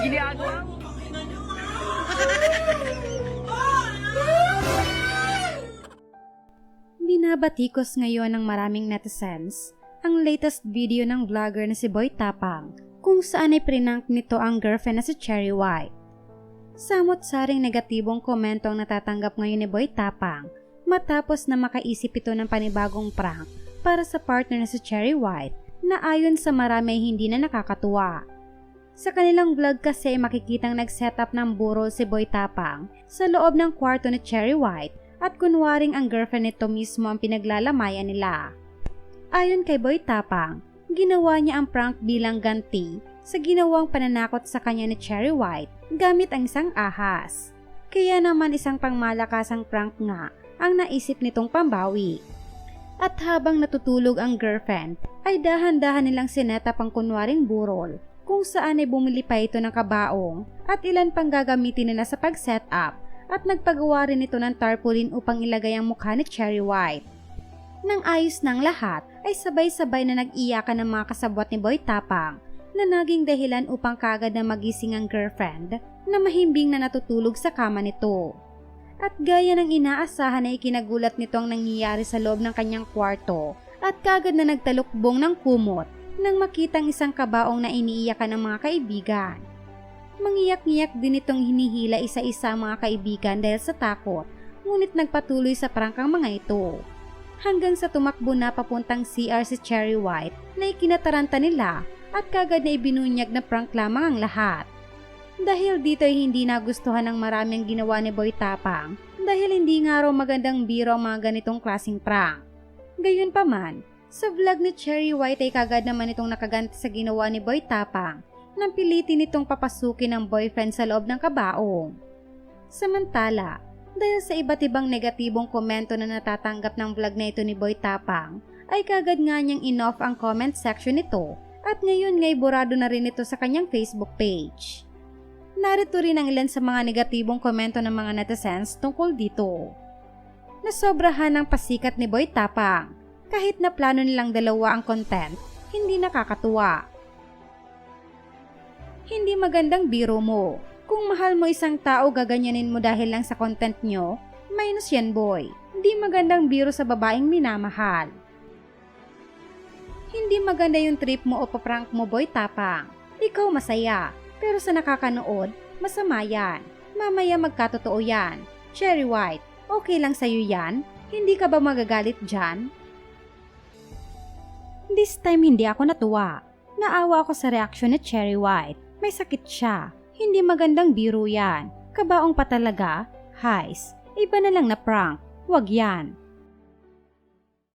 Giniagawa. Binabatikos ngayon ng maraming netizens ang latest video ng vlogger na si Boy Tapang kung saan ay prinank nito ang girlfriend na si Cherry White. Samot-saring negatibong komento ang natatanggap ngayon ni Boy Tapang matapos na makaisip ito ng panibagong prank para sa partner na si Cherry White na ayon sa marami hindi na nakakatuwa. Sa kanilang vlog kasi makikitang nag-setup ng burol si Boy Tapang sa loob ng kwarto ni Cherry White at kunwaring ang girlfriend nito mismo ang pinaglalamayan nila. Ayon kay Boy Tapang, ginawa niya ang prank bilang ganti sa ginawang pananakot sa kanya ni Cherry White gamit ang isang ahas. Kaya naman isang pangmalakasang prank nga ang naisip nitong pambawi. At habang natutulog ang girlfriend, ay dahan-dahan nilang sinetap ang kunwaring burol kung saan ay bumili pa ito ng kabaong at ilan pang gagamitin nila sa pag-set up at nagpagawa rin ito ng tarpaulin upang ilagay ang mukha ni Cherry White. Nang ayos ng lahat, ay sabay-sabay na nag-iyakan ng mga kasabwat ni Boy Tapang na naging dahilan upang kagad na magising ang girlfriend na mahimbing na natutulog sa kama nito. At gaya ng inaasahan ay ikinagulat nito ang nangyayari sa loob ng kanyang kwarto at kagad na nagtalukbong ng kumot nang makitang isang kabaong na iniiyakan ng mga kaibigan. Mangiyak-ngiyak din itong hinihila isa-isa mga kaibigan dahil sa takot, ngunit nagpatuloy sa prangkang mga ito. Hanggang sa tumakbo na papuntang CR si Cherry White na ikinataranta nila at kagad na ibinunyag na prank lamang ang lahat. Dahil dito ay hindi nagustuhan ng maraming ginawa ni Boy Tapang dahil hindi nga raw magandang biro ang mga ganitong klasing prank. Gayunpaman, sa vlog ni Cherry White ay kagad naman itong nakaganti sa ginawa ni Boy Tapang nang pilitin nitong papasukin ng boyfriend sa loob ng kabaong. Samantala, dahil sa iba't ibang negatibong komento na natatanggap ng vlog na ito ni Boy Tapang, ay kagad nga niyang in-off ang comment section nito at ngayon nga'y burado na rin ito sa kanyang Facebook page. Narito rin ang ilan sa mga negatibong komento ng mga netizens tungkol dito. Nasobrahan ng pasikat ni Boy Tapang. Kahit na plano nilang dalawa ang content, hindi nakakatuwa. Hindi magandang biro mo. Kung mahal mo isang tao, gaganyanin mo dahil lang sa content nyo, minus yan boy. Hindi magandang biro sa babaeng minamahal. Hindi maganda yung trip mo o paprank mo boy tapang. Ikaw masaya, pero sa nakakanood, masama yan. Mamaya magkatotoo yan. Cherry White, okay lang sa'yo yan? Hindi ka ba magagalit dyan? This time hindi ako natuwa. Naawa ako sa reaksyon ni Cherry White may sakit siya. Hindi magandang biro yan. Kabaong pa talaga? Heis. Iba na lang na prank. Wag yan.